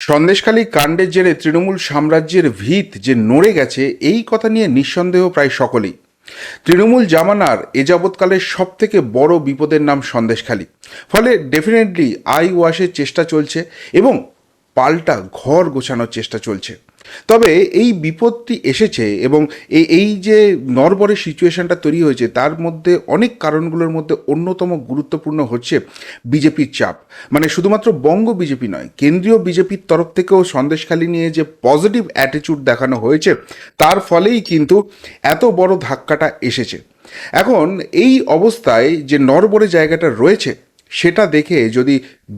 সন্দেশখালী কাণ্ডের জেরে তৃণমূল সাম্রাজ্যের ভিত যে নড়ে গেছে, এই কথা নিয়ে নিঃসন্দেহ প্রায় সকলেই। তৃণমূল জামানার এ যাবৎকালের সব থেকে বড় বিপদের নাম সন্দেশখালী। ফলে ডেফিনেটলি আই ওয়াশের চেষ্টা চলছে এবং পাল্টা ঘর গোছানোর চেষ্টা চলছে। তবে এই বিপদটি এসেছে এবং এই যে নরবরের সিচুয়েশনটা তৈরি হয়েছে, তার মধ্যে অনেক কারণগুলোর মধ্যে অন্যতম গুরুত্বপূর্ণ হচ্ছে বিজেপির চাপ। মানে শুধুমাত্র বঙ্গ বিজেপি নয়, কেন্দ্রীয় বিজেপির তরফ থেকেও সন্দেশখালী নিয়ে যে পজিটিভ অ্যাটিচিউড দেখানো হয়েছে, তার ফলেই কিন্তু এত বড় ধাক্কাটা এসেছে। এখন এই অবস্থায় যে নরবরে জায়গাটা রয়েছে, সেটা দেখে যদি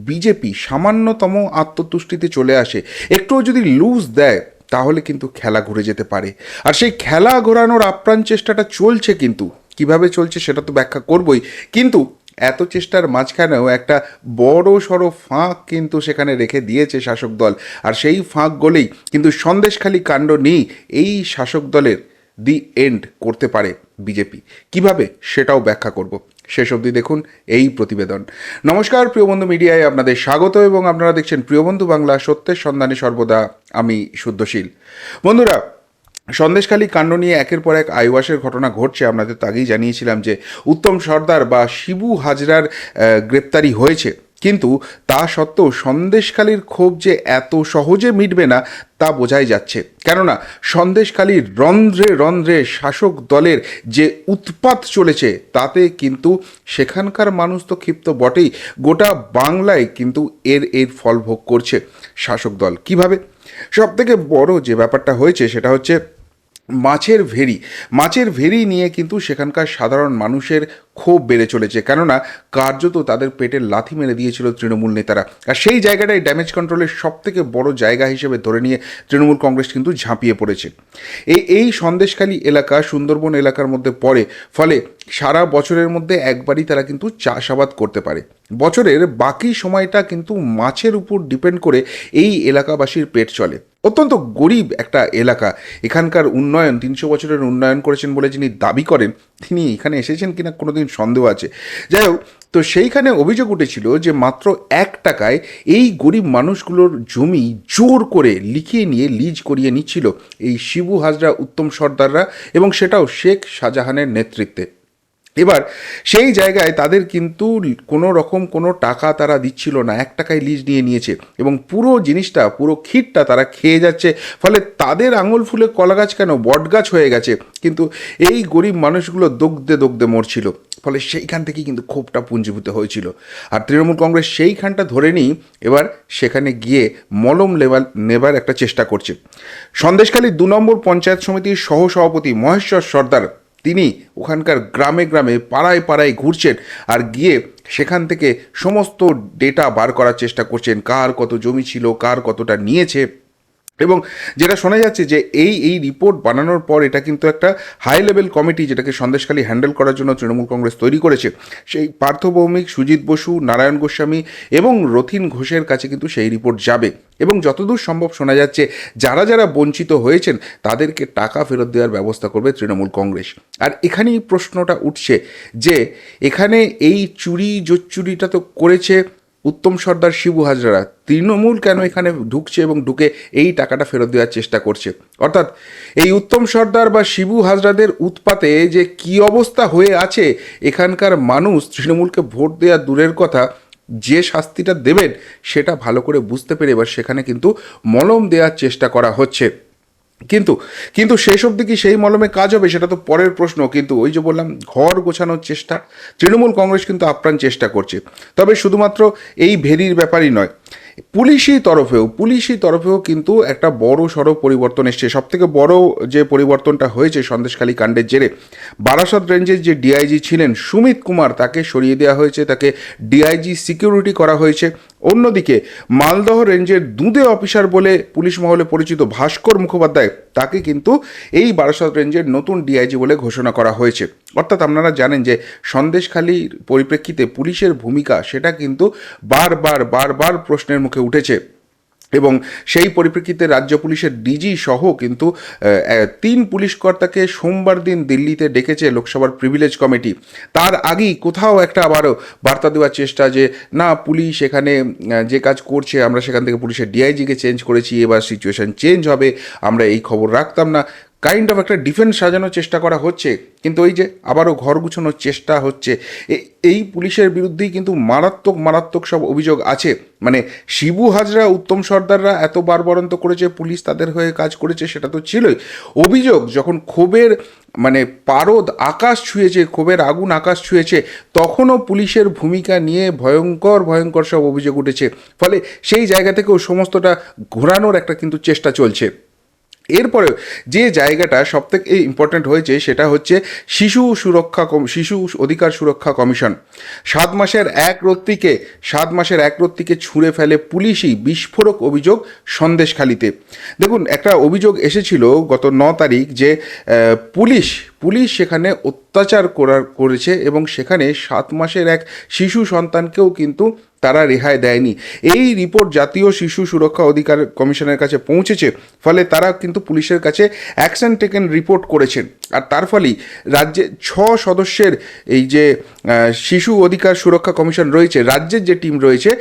বিজেপি সামান্যতম আত্মতুষ্টিতে চলে আসে, একটুও যদি লুজ দেয় তাহলে কিন্তু খেলা ঘুরে যেতে পারে। আর সেই খেলা ঘোরানোর আপ্রাণ চেষ্টাটা চলছে কিন্তু। কীভাবে চলছে সেটা তো ব্যাখ্যা করবই। কিন্তু এত চেষ্টার মাঝখানেও একটা বড় সড়ো ফাঁক কিন্তু সেখানে রেখে দিয়েছে শাসক দল। আর সেই ফাঁক গলেই কিন্তু সন্দেশখালী কাণ্ড নিয়েই এই শাসক দলের দি এন্ড করতে পারে বিজেপি। কীভাবে সেটাও ব্যাখ্যা করব। শেষ অবধি দেখুন এই প্রতিবেদন। নমস্কার, প্রিয়বন্ধু মিডিয়ায় আপনাদের স্বাগত এবং আপনারা দেখছেন প্রিয়বন্ধু বাংলা, সত্যের সন্ধানে সর্বদা আমি শুদ্ধশীল। বন্ধুরা, সন্দেশখালী কাণ্ড নিয়ে একের পর এক আইওয়াসের ঘটনা ঘটছে। আপনাদের তো আগেই জানিয়েছিলাম যে উত্তম সর্দার বা শিবু হাজরার গ্রেপ্তারি হয়েছে। কিন্তু তা সত্ত্বেও সন্দেশখালীর ক্ষোভ যে এত সহজে মিটবে না, তা বোঝাই যাচ্ছে। কেননা সন্দেশখালীর রন্ধ্রে রন্ধ্রে শাসক দলের যে উৎপাত চলেছে, তাতে কিন্তু সেখানকার মানুষ তো ক্ষিপ্ত বটেই, গোটা বাংলায় কিন্তু এর এর ফল ভোগ করছে শাসক দল। কীভাবে? সব থেকে বড় যে ব্যাপারটা হয়েছে, সেটা হচ্ছে মাছের ভেরি মাছের ভেরি নিয়ে কিন্তু সেখানকার সাধারণ মানুষের ক্ষোভ বেড়ে চলেছে। কেননা, কার্যত তাদের পেটে লাথি মেরে দিয়েছিল তৃণমূল নেতারা। আর সেই জায়গাটাই ড্যামেজ কন্ট্রোলের সব থেকে বড় জায়গা হিসেবে ধরে নিয়ে তৃণমূল কংগ্রেস কিন্তু ঝাঁপিয়ে পড়েছে। এই এই সন্দেশখালী এলাকা, সুন্দরবন এলাকার মধ্যে পড়ে, ফলে সারা বছরের মধ্যে একবারই তারা কিন্তু চাষাবাদ করতে পারে। বছরের বাকি সময়টা কিন্তু মাছের উপর ডিপেন্ড করে এই এলাকাবাসীর পেট চলে। অত্যন্ত গরিব একটা এলাকা। এখানকার উন্নয়ন, তিনশো বছরের উন্নয়ন করেছেন বলে যিনি দাবি করেন, তিনি এখানে এসেছেন কিনা কোনোদিন সন্দেহ আছে। যাই হোক, তো সেইখানে অভিযোগ উঠেছিল যে মাত্র এক টাকায় এই গরিব মানুষগুলোর জমি জোর করে লিখিয়ে নিয়ে লিজ করিয়ে নিচ্ছিল এই শিবু হাজরা উত্তম সর্দাররা এবং সেটাও শেখ শাহজাহানের নেতৃত্বে। এবার সেই জায়গায় তাদের কিন্তু কোনো রকম কোনো টাকা তারা দিচ্ছিল না, এক টাকায় লিজ নিয়ে নিয়েছে এবং পুরো জিনিসটা, পুরো ক্ষীরটা তারা খেয়ে যাচ্ছে। ফলে তাদের আঙুল ফুলে কলা গাছ কেন? বট গাছ হয়ে গেছে। কিন্তু এই গরিব মানুষগুলো দগ্ধে দগ্ধে মরছিল। ফলে সেইখান থেকেই কিন্তু ক্ষোভটা পুঞ্জীভূত হয়েছিল। আর তৃণমূল কংগ্রেস সেইখানটা ধরে নিই, এবার সেখানে গিয়ে মলম লেবার, নেবার একটা চেষ্টা করছে। সন্দেশখালী দু নম্বর পঞ্চায়েত সমিতির সহসভাপতি মহেশ্বর সর্দার তিনি ওখানকার গ্রামে গ্রামে পাড়ায় পাড়ায় ঘুরছেন আর গিয়ে সেখান থেকে সমস্ত ডেটা বার করার চেষ্টা করছেন। কার কত জমি ছিল, কার কতটা নিয়েছে। এবং যেটা শোনা যাচ্ছে যে এই এই রিপোর্ট বানানোর পর এটা কিন্তু একটা হাই লেভেল কমিটি যেটাকে সন্দেশখালী হ্যান্ডেল করার জন্য তৃণমূল কংগ্রেস তৈরি করেছে। সেই পার্থ ভৌমিক, সুজিত বসু, নারায়ণ গোস্বামী এবং রথিন ঘোষের কাছে কিন্তু সেই রিপোর্ট যাবে। এবং যতদূর সম্ভব শোনা যাচ্ছে, যারা যারা বঞ্চিত হয়েছেন, তাদেরকে টাকা ফেরত দেওয়ার ব্যবস্থা করবে তৃণমূল কংগ্রেস। আর এখানেই প্রশ্নটা উঠছে যে এখানে এই চুরি জোচ্চুরিটা তো করেছে উত্তম সর্দার শিবু হাজরা, তৃণমূল কেন এখানে ঢুকছে এবং ঢুকে এই টাকাটা ফেরত দেওয়ার চেষ্টা করছে? অর্থাৎ এই উত্তম সর্দার বা শিবু হাজরাদের উৎপাতে যে কি অবস্থা হয়ে আছে, এখানকার মানুষ তৃণমূলকে ভোট দেওয়া দূরের কথা, যে শাস্তিটা দেবেন সেটা ভালো করে বুঝতে পেরে এবার সেখানে কিন্তু মলম দেওয়ার চেষ্টা করা হচ্ছে। কিন্তু কিন্তু শেষ অবধি কি সেই মলমে কাজ হবে? সেটা তো পরের প্রশ্ন। কিন্তু ওই যে বললাম, ঘর গোছানোর চেষ্টা, তৃণমূল কংগ্রেস কিন্তু আপ্রাণ চেষ্টা করছে। তবে শুধুমাত্র এই ভেরির ব্যাপারই নয়, পুলিশি তরফেও পুলিশি তরফেও কিন্তু একটা বড় সড়ো পরিবর্তন এসছে। সব থেকে বড় যে পরিবর্তনটা হয়েছে সন্দেশখালী কাণ্ডের জেরে, বারাসত রেঞ্জের যে ডিআইজি ছিলেন সুমিত কুমার, তাকে সরিয়ে দেওয়া হয়েছে, তাকে ডিআইজি সিকিউরিটি করা হয়েছে। অন্যদিকে, মালদহ রেঞ্জের দুঁদে অফিসার বলে পুলিশ মহলে পরিচিত ভাস্কর মুখোপাধ্যায় তাকে কিন্তু এই বারাসাত রেঞ্জের নতুন ডিআইজি বলে ঘোষণা করা হয়েছে। অর্থাৎ আপনারা জানেন যে সন্দেশখালীর পরিপ্রেক্ষিতে পুলিশের ভূমিকা সেটা কিন্তু বারবার বারবার প্রশ্নের মুখে উঠেছে। এবং সেই পরিপ্রেক্ষিতে রাজ্য পুলিশের ডিজি সহ কিন্তু তিন পুলিশ কর্তাকে সোমবার দিন দিল্লিতে ডেকেছে লোকসভার প্রিভিলেজ কমিটি তার আগেই কোথাও একটা আবারও বার্তা দেওয়ার চেষ্টা যে, না, পুলিশ এখানে যে কাজ করছে, আমরা সেখান থেকে পুলিশের ডিআইজিকে চেঞ্জ করেছি, এবার সিচুয়েশন চেঞ্জ হবে, আমরা এই খবর রাখতাম না। কাইন্ড অফ একটা ডিফেন্স সাজানোর চেষ্টা করা হচ্ছে, কিন্তু ওই যে আবারও ঘর গুছানোর চেষ্টা হচ্ছে। এই পুলিশের বিরুদ্ধেই কিন্তু মারাত্মক মারাত্মক সব অভিযোগ আছে। মানে শিবু হাজরা, উত্তম সর্দাররা এত বারবরন্ত করেছে, পুলিশ তাদের হয়ে কাজ করেছে, সেটা তো ছিলই। অভিযোগ, যখন ক্ষোভের মানে পারদ আকাশ ছুঁয়েছে, ক্ষোভের আগুন আকাশ ছুঁয়েছে, তখনও পুলিশের ভূমিকা নিয়ে ভয়ঙ্কর ভয়ঙ্কর সব অভিযোগ উঠেছে। ফলে সেই জায়গা থেকেও সমস্তটা ঘোরানোর একটা কিন্তু চেষ্টা চলছে। এরপরে যে জায়গাটা সবথেকে ইম্পর্ট্যান্ট হয়েছে সেটা হচ্ছে শিশু সুরক্ষা শিশু অধিকার সুরক্ষা কমিশন। সাত মাসের এক রত্তিকে সাত মাসের এক রত্তিকে ছুঁড়ে ফেলে পুলিশই বিস্ফোরক অভিযোগ সন্দেশখালিতে। দেখুন, একটা অভিযোগ এসেছিল গত ন তারিখ যে পুলিশ পুলিশ সেখানে অত্যাচার করার করেছে এবং সেখানে সাত মাসের এক শিশু সন্তানকেও কিন্তু তারা রেহাই দেয়নি। এই রিপোর্ট জাতীয় শিশু সুরক্ষা অধিকার কমিশনের কাছে পৌঁছেছে, ফলে তারা কিন্তু পুলিশের কাছে অ্যাকশন টেকেন রিপোর্ট করেছেন। আর তার ফলেই রাজ্যে ছ সদস্যের এই যে শিশু অধিকার সুরক্ষা কমিশন রয়েছে, রাজ্যের যে টিম রয়েছে,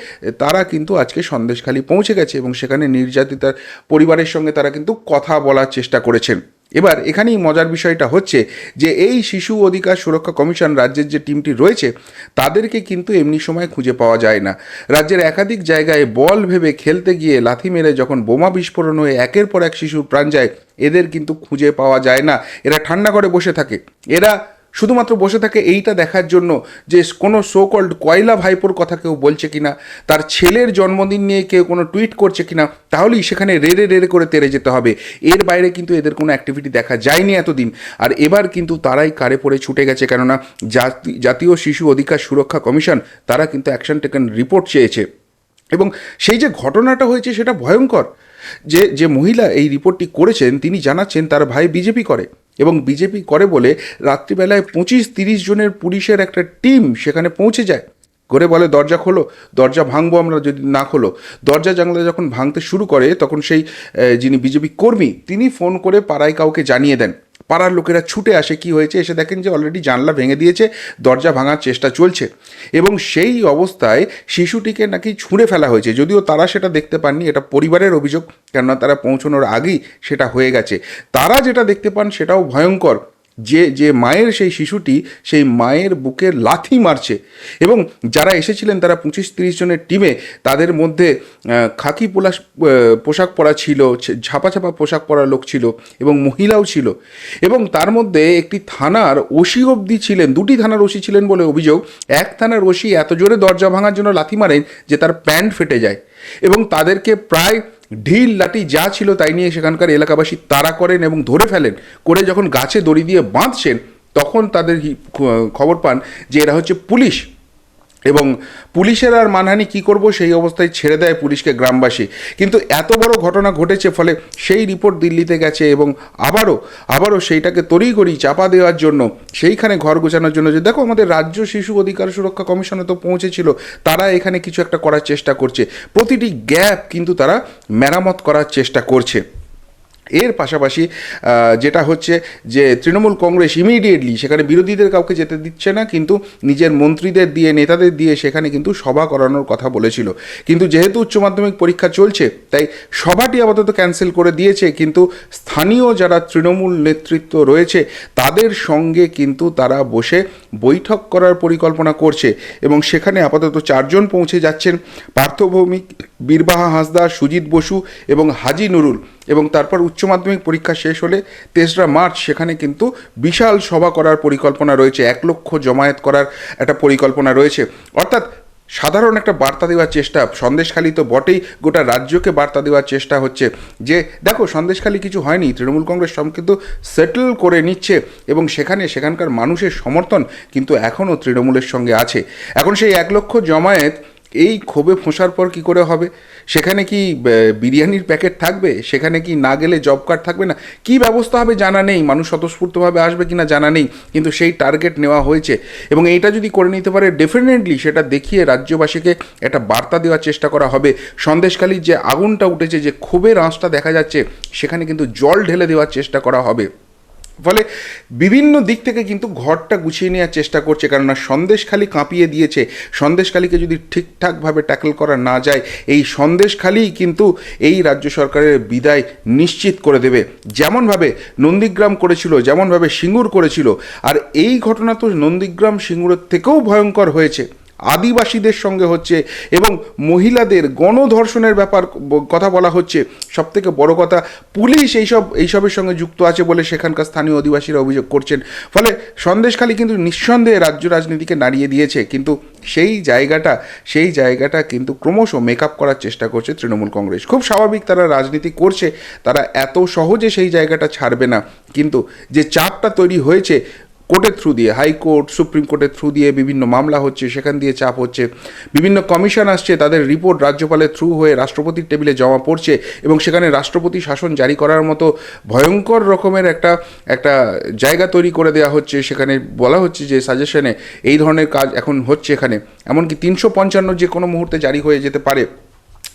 তারা কিন্তু আজকে সন্দেশখালি পৌঁছে গেছে এবং সেখানে নির্যাতিতার পরিবারের সঙ্গে তারা কিন্তু কথা বলার চেষ্টা করেছেন। এবার এখানেই মজার বিষয়টা হচ্ছে যে এই শিশু অধিকার সুরক্ষা কমিশন রাজ্যের যে টিমটি রয়েছে, তাদেরকে কিন্তু এমনি সময় খুঁজে পাওয়া যায় না। রাজ্যের একাধিক জায়গায় বল ভেবে খেলতে গিয়ে লাথি মেরে যখন বোমা বিস্ফোরণ হয়ে একের পর এক শিশুর প্রাণ যায়, এদের কিন্তু খুঁজে পাওয়া যায় না। এরা ঠান্ডা করে বসে থাকে। এরা শুধুমাত্র বসে থাকে এইটা দেখার জন্য যে কোনো সো কল্ড কয়লা ভাইপোর কথা কেউ বলছে কিনা, তার ছেলের জন্মদিন নিয়ে কেউ কোনো টুইট করছে কিনা, তাহলেই সেখানে রেড়ে রেড়ে করে তেরে যেতে হবে। এর বাইরে কিন্তু এদের কোনো অ্যাক্টিভিটি দেখা যায়নি এতদিন। আর এবার কিন্তু তারাই কারে পড়ে ছুটে গেছে, কেননা জাতি- জাতীয় শিশু অধিকার সুরক্ষা কমিশন, তারা কিন্তু অ্যাকশন টেকেন রিপোর্ট চেয়েছে। এবং সেই যে ঘটনাটা হয়েছে, সেটা ভয়ঙ্কর। যে যে মহিলা এই রিপোর্টটি করেছেন, তিনি জানাচ্ছেন তার ভাই বিজেপি করে এবং বিজেপি করে বলে রাত্রিবেলায় পঁচিশ তিরিশ জনের পুলিশের একটা টিম সেখানে পৌঁছে যায়। করে বলে, দরজা খোলো, দরজা ভাঙবো আমরা যদি না খোলো। দরজা জানলা যখন ভাঙতে শুরু করে, তখন সেই যিনি বিজেপি কর্মী, তিনি ফোন করে পাড়ায় কাউকে জানিয়ে দেন। পাড়ার লোকেরা ছুটে আসে, কি হয়েছে? এসে দেখেন যে অলরেডি জানলা ভেঙে দিয়েছে, দরজা ভাঙার চেষ্টা চলছে। এবং সেই অবস্থায় শিশুটিকে নাকি ছুঁড়ে ফেলা হয়েছে। যদিও তারা সেটা দেখতে পাননি, এটা পরিবারের অভিযোগ, কেননা তারা পৌঁছানোর আগেই সেটা হয়ে গেছে। তারা যেটা দেখতে পান সেটাও ভয়ঙ্কর। যে যে মায়ের সেই শিশুটি সেই মায়ের বুকে লাথি মারছে। এবং যারা এসেছিলেন তারা পঁচিশ তিরিশ জনের টিমে তাদের মধ্যে খাকি পোলাস পোশাক পরা ছিল ঝাপা ঝাপা পোশাক পরা লোক ছিল এবং মহিলাও ছিল। এবং তার মধ্যে একটি থানার ওসি অবধি ছিলেন, দুটি থানার ওসি ছিলেন বলে অভিযোগ। এক থানার ওসি এত জোরে দরজা ভাঙার জন্য লাথি মারেন যে তার প্যান্ট ফেটে যায়। এবং তাদেরকে প্রায় ঢিল, লাঠি যা ছিল তাই নিয়ে সেখানকার এলাকাবাসী তাড়া করেন এবং ধরে ফেলেন। করে যখন গাছে দড়ি দিয়ে বাঁধছেন, তখন তাদের খবর পান যে এরা হচ্ছে পুলিশ। এবং পুলিশের আর মানহানি কী করব সেই অবস্থায় ছেড়ে দেয় পুলিশকে গ্রামবাসী। কিন্তু এত বড় ঘটনা ঘটেছে ফলে সেই রিপোর্ট দিল্লিতে গেছে এবং আবারও আবারও সেইটাকে তড়িঘড়ি চাপা দেওয়ার জন্য, সেইখানে ঘর গোছানোর জন্য যে দেখো আমাদের রাজ্য শিশু অধিকার সুরক্ষা কমিশনে তো পৌঁছেছিল, তারা এখানে কিছু একটা করার চেষ্টা করছে। প্রতিটি গ্যাপ কিন্তু তারা মেরামত করার চেষ্টা করছে। এর পাশাপাশি যেটা হচ্ছে যে তৃণমূল কংগ্রেস ইমিডিয়েটলি সেখানে বিরোধীদের কাউকে যেতে দিচ্ছে না, কিন্তু নিজের মন্ত্রীদের দিয়ে, নেতাদের দিয়ে সেখানে কিন্তু সভা করানোর কথা বলেছিল। কিন্তু যেহেতু উচ্চ মাধ্যমিক পরীক্ষা চলছে, তাই সভাটি আপাতত ক্যান্সেল করে দিয়েছে, কিন্তু স্থানীয় যারা তৃণমূল নেতৃত্ব রয়েছে, তাদের সঙ্গে কিন্তু তারা বসে বৈঠক করার পরিকল্পনা করছে এবং সেখানে আপাতত চারজন পৌঁছে যাচ্ছেন পার্থভৌমিক বীরবাহা হাঁসদা, সুজিত বসু এবং হাজি নুরুল এবং তারপর উচ্চ মাধ্যমিক পরীক্ষা শেষ হলে তেসরা মার্চ সেখানে কিন্তু বিশাল সভা করার পরিকল্পনা রয়েছে। এক লক্ষ জমায়েত করার একটা পরিকল্পনা রয়েছে। অর্থাৎ সাধারণ একটা বার্তা দেওয়ার চেষ্টা, সন্দেশখালী তো বটেই, গোটা রাজ্যকে বার্তা দেওয়ার চেষ্টা হচ্ছে যে, দেখো, সন্দেশখালী কিছু হয়নি, তৃণমূল কংগ্রেস সব কিন্তু সেটেল করে নিচ্ছে এবং সেখানে সেখানকার মানুষের সমর্থন কিন্তু এখনও তৃণমূলের সঙ্গে আছে। এখন সেই এক লক্ষ জমায়েত এই ক্ষোভে ফোঁসার পর কি করে হবে? সেখানে কি বিরিয়ানির প্যাকেট থাকবে? সেখানে কি না গেলে জব কার্ড থাকবে না? কি ব্যবস্থা হবে জানা নেই। মানুষ স্বতঃস্ফূর্তভাবে আসবে কি না জানা নেই। কিন্তু সেই টার্গেট নেওয়া হয়েছে। এবং এইটা যদি করে নিতে পারে ডেফিনেটলি সেটা দেখিয়ে রাজ্যবাসীকে একটা বার্তা দেওয়ার চেষ্টা করা হবে। সন্দেশখালির যে আগুনটা উঠেছে, যে ক্ষোভের আঁচটা দেখা যাচ্ছে, সেখানে কিন্তু জল ঢেলে দেওয়ার চেষ্টা করা হবে। ফলে বিভিন্ন দিক থেকে কিন্তু ঘরটা গুছিয়ে নেওয়ার চেষ্টা করছে, কেননা সন্দেশখালি কাঁপিয়ে দিয়েছে। সন্দেশখালিকে যদি ঠিকঠাকভাবে ট্যাকল করা না যায়, এই সন্দেশখালিই কিন্তু এই রাজ্য সরকারের বিদায় নিশ্চিত করে দেবে। যেমনভাবে নন্দীগ্রাম করেছিল, যেমনভাবে সিঙ্গুর করেছিল, আর এই ঘটনা তো নন্দীগ্রাম সিঙ্গুরের থেকেও ভয়ঙ্কর হয়েছে। আদিবাসীদের সঙ্গে হচ্ছে এবং মহিলাদের গণধর্ষণের ব্যাপার কথা বলা হচ্ছে। সব থেকে বড় কথা, পুলিশ এইসব, এইসবের সঙ্গে যুক্ত আছে বলে সেখানকার স্থানীয় অধিবাসীরা অভিযোগ করছেন। ফলে সন্দেশখালী কিন্তু নিঃসন্দেহে রাজ্য রাজনীতিকে নাড়িয়ে দিয়েছে। কিন্তু সেই জায়গাটা সেই জায়গাটা কিন্তু ক্রমশ মেকআপ করার চেষ্টা করছে তৃণমূল কংগ্রেস। খুব স্বাভাবিক তারা রাজনীতি করছে, তারা এত সহজে সেই জায়গাটা ছাড়বে না। কিন্তু যে চাপটা তৈরি হয়েছে কোর্টের থ্রু দিয়ে হাইকোর্ট সুপ্রিম কোর্টের থ্রু দিয়ে বিভিন্ন মামলা হচ্ছে, সেখান দিয়ে চাপ হচ্ছে, বিভিন্ন কমিশন আসছে, তাদের রিপোর্ট রাজ্যপালের থ্রু হয়ে রাষ্ট্রপতির টেবিলে জমা পড়ছে এবং সেখানে রাষ্ট্রপতি শাসন জারি করার মতো ভয়ঙ্কর রকমের একটা একটা জায়গা তৈরি করে দেওয়া হচ্ছে। সেখানে বলা হচ্ছে যে সাজেশনে এই ধরনের কাজ এখন হচ্ছে এখানে। এমনকি তিনশো পঞ্চান্ন যে কোনো মুহূর্তে জারি হয়ে যেতে পারে।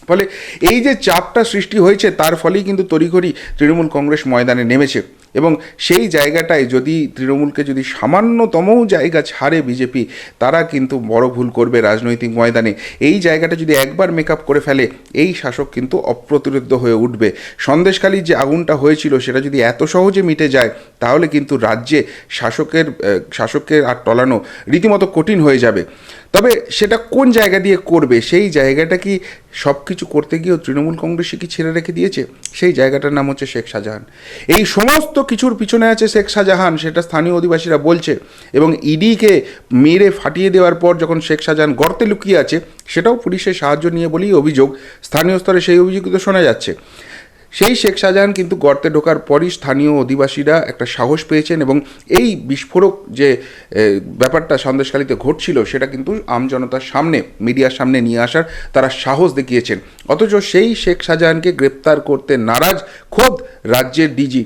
ফলে এই যে চাপটা সৃষ্টি হয়েছে, তার ফলেই কিন্তু তড়িঘড়ি তৃণমূল কংগ্রেস ময়দানে নেমেছে। এবং সেই জায়গাটায় যদি তৃণমূলকে যদি সামান্যতমও জায়গা ছাড়ে বিজেপি তারা কিন্তু বড় ভুল করবে রাজনৈতিক ময়দানে। এই জায়গাটা যদি একবার মেকআপ করে ফেলে এই শাসক কিন্তু অপ্রতিরোধ্য হয়ে উঠবে। সন্দেশখালীর যে আগুনটা হয়েছিল সেটা যদি এত সহজে মিটে যায় তাহলে কিন্তু রাজ্যে শাসকের আহ, শাসককে আর টলানো রীতিমতো কঠিন হয়ে যাবে। তবে সেটা কোন জায়গা দিয়ে করবে সেই জায়গাটা কি সব কিছু করতে গিয়েও তৃণমূল কংগ্রেসে কি ছেড়ে রেখে দিয়েছে? সেই জায়গাটার নাম হচ্ছে শেখ শাহজাহান। এই সমস্ত কিছুর পিছনে আছে শেখ শাহজাহান, সেটা স্থানীয় অধিবাসীরা বলছে। এবং ইডিকে মেরে ফাটিয়ে দেওয়ার পর যখন শেখ শাহজাহান গর্তে লুকিয়ে আছে, সেটাও পুলিশের সাহায্য নিয়ে বলেই অভিযোগ, স্থানীয় স্তরে সেই অভিযোগ তো শোনা যাচ্ছে। সেই শেখ শাহজাহান কিন্তু গর্তে ঢোকার পরই স্থানীয় অধিবাসীরা একটা সাহস পেয়েছেন এবং এই বিস্ফোরক যে ব্যাপারটা সন্দেশখালিতে ঘটছিল, সেটা কিন্তু আমজনতার সামনে, মিডিয়ার সামনে নিয়ে আসার তারা সাহস দেখিয়েছেন। অথচ সেই শেখ শাহজাহানকে গ্রেপ্তার করতে নারাজ খোদ রাজ্যের ডিজি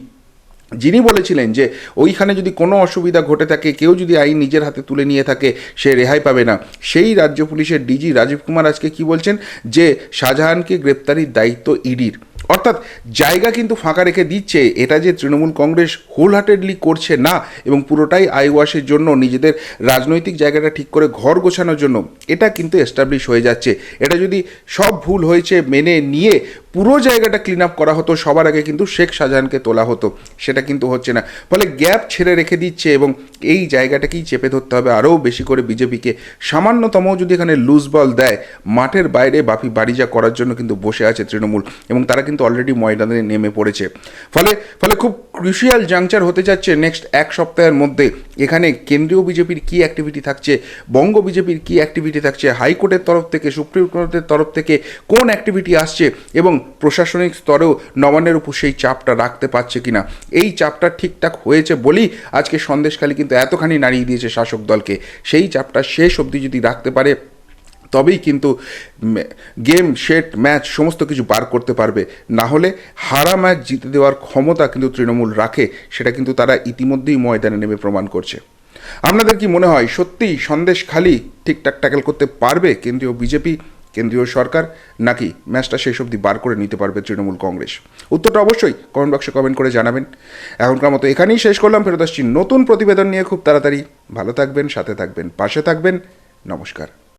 যিনি বলেছিলেন যে ওইখানে যদি কোনো অসুবিধা ঘটে থাকে, কেউ যদি আইন নিজের হাতে তুলে নিয়ে থাকে, সে রেহাই পাবে না। সেই রাজ্য পুলিশের ডিজি রাজীব কুমার আজকে কি বলছেন? যে শাহজাহানকে গ্রেপ্তারির দায়িত্ব ইডির। অর্থাৎ জায়গা কিন্তু ফাঁকা রেখে দিচ্ছে। এটা যে তৃণমূল কংগ্রেস হোল হার্টেডলি করছে না, এবং পুরোটাই আইওয়াশের জন্য, নিজেদের রাজনৈতিক জায়গাটা ঠিক করে ঘর গোছানোর জন্য, এটা কিন্তু এস্টাবলিশ হয়ে যাচ্ছে। এটা যদি সব ভুল হয়েছে, মেনে নিয়ে পুরো জায়গাটা ক্লিন আপ করা হতো, সবার আগে কিন্তু শেখ শাহজাহানকে তোলা হতো, সেটা কিন্তু হচ্ছে না। ফলে গ্যাপ ছেড়ে রেখে দিচ্ছে এবং এই জায়গাটাকেই চেপে ধরতে হবে আরও বেশি করে বিজেপিকে। সামান্যতম যদি এখানে লুজ বল দেয়, মাঠের বাইরে বাপি বাড়িজা করার জন্য কিন্তু বসে আছে তৃণমূল এবং তারা কিন্তু অলরেডি ময়দানে নেমে পড়েছে। ফলে ফলে খুব ক্রুশিয়াল জাংচার হতে যাচ্ছে নেক্সট এক সপ্তাহের মধ্যে। এখানে কেন্দ্রীয় বিজেপির কী অ্যাক্টিভিটি থাকছে? বঙ্গ বিজেপির কী অ্যাক্টিভিটি থাকছে? হাইকোর্টের তরফ থেকে সুপ্রিম কোর্টের তরফ থেকে কোন অ্যাক্টিভিটি আসছে? এবং প্রশাসনিক স্তরেও নবান্নের উপর সেই চাপটা রাখতে পারছে কিনা? এই চাপটা ঠিকঠাক হয়েছে বলেই আজকে সন্দেশখালী কিন্তু এতখানি নাড়িয়ে দিয়েছে শাসক দলকে। সেই চাপটা শেষ অবধি যদি রাখতে পারে তবেই কিন্তু গেম সেট ম্যাচ সমস্ত কিছু বার করতে পারবে। না হলে হারা ম্যাচ জিতে দেওয়ার ক্ষমতা কিন্তু তৃণমূল রাখে, সেটা কিন্তু তারা ইতিমধ্যেই ময়দানে নেমে প্রমাণ করছে। আপনাদের কি মনে হয়, সত্যিই সন্দেশ খালি ঠিকঠাক ট্যাকেল করতে পারবে কেন্দ্রীয় বিজেপি কেন্দ্রীয় সরকার, নাকি ম্যাচটা শেষ অবধি বার করে নিতে পারবে তৃণমূল কংগ্রেস? উত্তরটা অবশ্যই কমেন্ট বক্সে কমেন্ট করে জানাবেন। এখনকার মতো এখানেই শেষ করলাম, ফেরত আসছি নতুন প্রতিবেদন নিয়ে খুব তাড়াতাড়ি। ভালো থাকবেন, সাথে থাকবেন, পাশে থাকবেন। নমস্কার।